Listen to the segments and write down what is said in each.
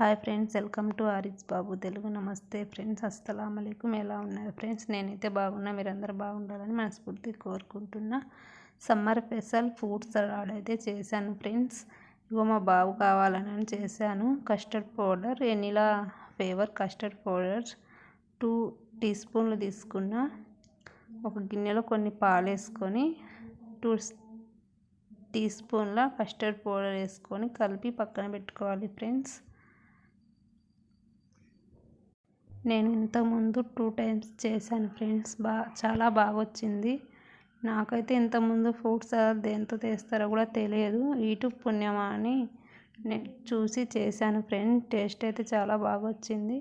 Hi friends welcome to Ariz Babu Telugu. నమస్తే friends అస్సలం ఎలా ఉన్నారు ఫ్రెండ్స్? నేనైతే బాగున్నా మీరందరూ బాగుండాలని మనస్ఫూర్తి కోరుకుంటున్నా. సమ్మర్ స్పెషల్ ఫుడ్ సలాడ్ అయితే చేశాను ఫ్రెండ్స్. ఇగో మా బాబు కావాలని చేశాను. Custard powder vanilla flavour custard powder two tea స్పూన్లు తీసుకున్న. ఒక గిన్నెలో కొన్ని పాలు వేసుకొని టూ టీ స్పూన్ల కస్టర్డ్ పౌడర్ వేసుకొని కలిపి పక్కన పెట్టుకోవాలి ఫ్రెండ్స్. నేను ఇంతకుముందు టూ టైమ్స్ చేశాను ఫ్రెండ్స్. బా చాలా బాగా వచ్చింది నాకైతే ఇంతకుముందు ఫ్రూట్స్ దేంతో చేస్తారో కూడా తెలియదు. యూట్యూబ్ పుణ్యమా అని నేను చూసి చేశాను ఫ్రెండ్స్ టేస్ట్ అయితే చాలా బాగా వచ్చింది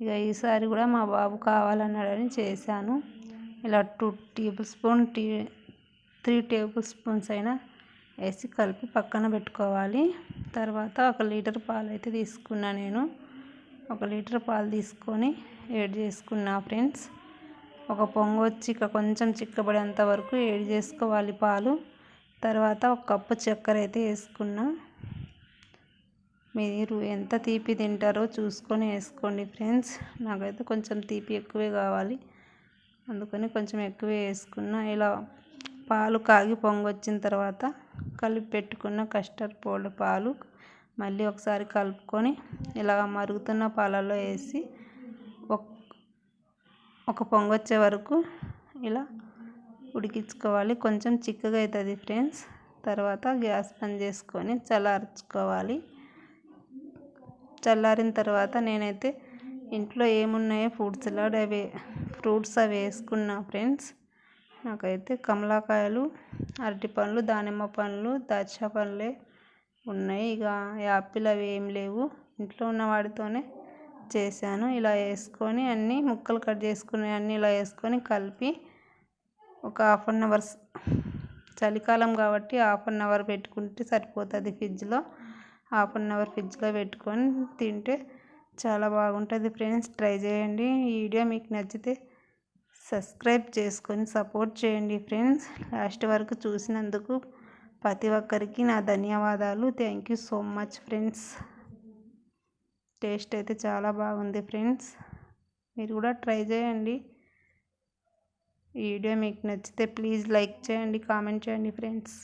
ఇక ఈసారి కూడా మా బాబు కావాలన్నాడని చేశాను. ఇలా two tablespoon to three tablespoons అయినా వేసి కలిపి పక్కన పెట్టుకోవాలి. తర్వాత ఒక లీటర్ పాలు అయితే తీసుకున్నా నేను. ఒక లీటర్ పాలు తీసుకొని వేడి చేసుకున్నా ఫ్రెండ్స్. ఒక పొంగు వచ్చి ఇక కొంచెం చిక్కబడేంత వరకు వేడి చేసుకోవాలి పాలు. తర్వాత ఒక కప్పు చక్కెర అయితే వేసుకున్నా. మీరు ఎంత తీపి తింటారో చూసుకొని వేసుకోండి ఫ్రెండ్స్. నాకైతే కొంచెం తీపి ఎక్కువే కావాలి. అందుకని కొంచెం ఎక్కువే వేసుకున్నా. ఇలా పాలు కాగి పొంగు వచ్చిన తర్వాత కలిపి పెట్టుకున్న కస్టర్డ్ పౌడర్ పాలు. మళ్ళీ ఒకసారి కలుపుకొని ఇలా మరుగుతున్న పాలల్లో వేసి ఒక పొంగు వచ్చే వరకు ఇలా ఉడికించుకోవాలి. కొంచెం చిక్కగా అవుతుంది ఫ్రెండ్స్. తర్వాత గ్యాస్ బంద్ చేసుకొని చల్లార్చుకోవాలి. చల్లారిన తర్వాత నేనైతే ఇంట్లో ఏమున్నాయో ఫ్రూట్స్ సలాడ్ అవి ఫ్రూట్స్ అవి వేసుకున్నా ఫ్రెండ్స్. నాకైతే కమలాకాయలు అరటి పండ్లు దానిమ్మ పండ్లు దాచా పండ్లే ఉన్నాయి. ఇక యాపిల్ అవి ఏం లేవు. ఇంట్లో ఉన్న వాటితోనే చేశాను. ఇలా వేసుకొని అన్నీ ముక్కలు కట్ చేసుకుని అన్నీ ఇలా వేసుకొని కలిపి ఒక హాఫ్ అన్ అవర్ చలికాలం కాబట్టి హాఫ్ అన్ అవర్ పెట్టుకుంటే సరిపోతుంది ఫ్రిడ్జ్లో. హాఫ్ అన్ అవర్ ఫ్రిడ్జ్లో పెట్టుకొని తింటే చాలా బాగుంటుంది ఫ్రెండ్స్. ట్రై చేయండి. ఈ వీడియో మీకు నచ్చితే సబ్స్క్రైబ్ చేసుకొని సపోర్ట్ చేయండి ఫ్రెండ్స్. లాస్ట్ వరకు చూసినందుకు ప్రతి ఒక్కరికి నా ధన్యవాదాలు. Thank you so much friends taste అయితే చాలా బాగుంది ఫ్రెండ్స్ మీరు కూడా ట్రై చేయండి. ఈ వీడియో మీకు నచ్చితే ప్లీజ్ లైక్ చేయండి కామెంట్ చేయండి ఫ్రెండ్స్